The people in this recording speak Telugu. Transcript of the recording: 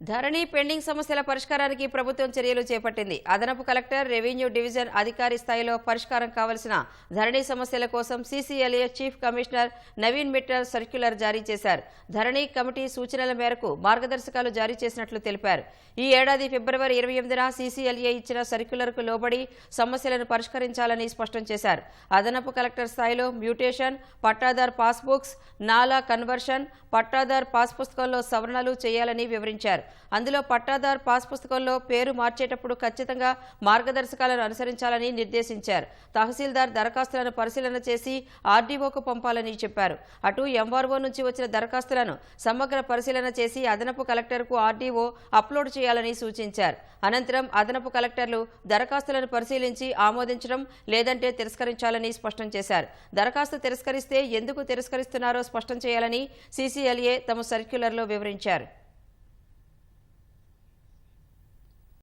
ధరణి పెండింగ్ సమస్యల పరిష్కారానికి ప్రభుత్వం చర్యలు చేపట్టింది. అదనపు కలెక్టర్ రెవెన్యూ డివిజన్ అధికారి స్థాయిలో పరిష్కారం కావలసిన ధరణి సమస్యల కోసం CCLA chief commissioner Naveen Mittal circular జారీ చేశారు. ధరణి కమిటీ సూచనల మేరకు మార్గదర్శకాలు జారీ చేసినట్లు తెలిపారు. ఈ ఏడాది ఫిబ్రవరి ఇరవై ఎనిమిదిన సీసీఎల్ఏ ఇచ్చిన సర్క్యులర్కు లోబడి సమస్యలను పరిష్కరించాలని స్పష్టం చేశారు. అదనపు కలెక్టర్ స్థాయిలో mutation pattadar passbooks NALA conversion pattadar pass పుస్తకంలో సవరణలు చేయాలని వివరించారు. అందులో పట్టాదార్ పాస్ పుస్తకంలో పేరు మార్చేటప్పుడు ఖచ్చితంగా మార్గదర్శకాలను అనుసరించాలని నిర్దేశించారు. తహసీల్దార్ దరఖాస్తులను పరిశీలన చేసి ఆర్డీఓకు పంపాలని చెప్పారు. అటు ఎంఆర్ఓ నుంచి వచ్చిన దరఖాస్తులను సమగ్ర పరిశీలన చేసి అదనపు కలెక్టర్కు ఆర్డీఓ అప్లోడ్ చేయాలని సూచించారు. అనంతరం అదనపు కలెక్టర్లు దరఖాస్తులను పరిశీలించి ఆమోదించడం లేదంటే తిరస్కరించాలని స్పష్టం చేశారు. దరఖాస్తు తిరస్కరిస్తే ఎందుకు తిరస్కరిస్తున్నారో స్పష్టం చేయాలని సీసీఎల్ఏ తమ సర్క్యులర్లో వివరించారు.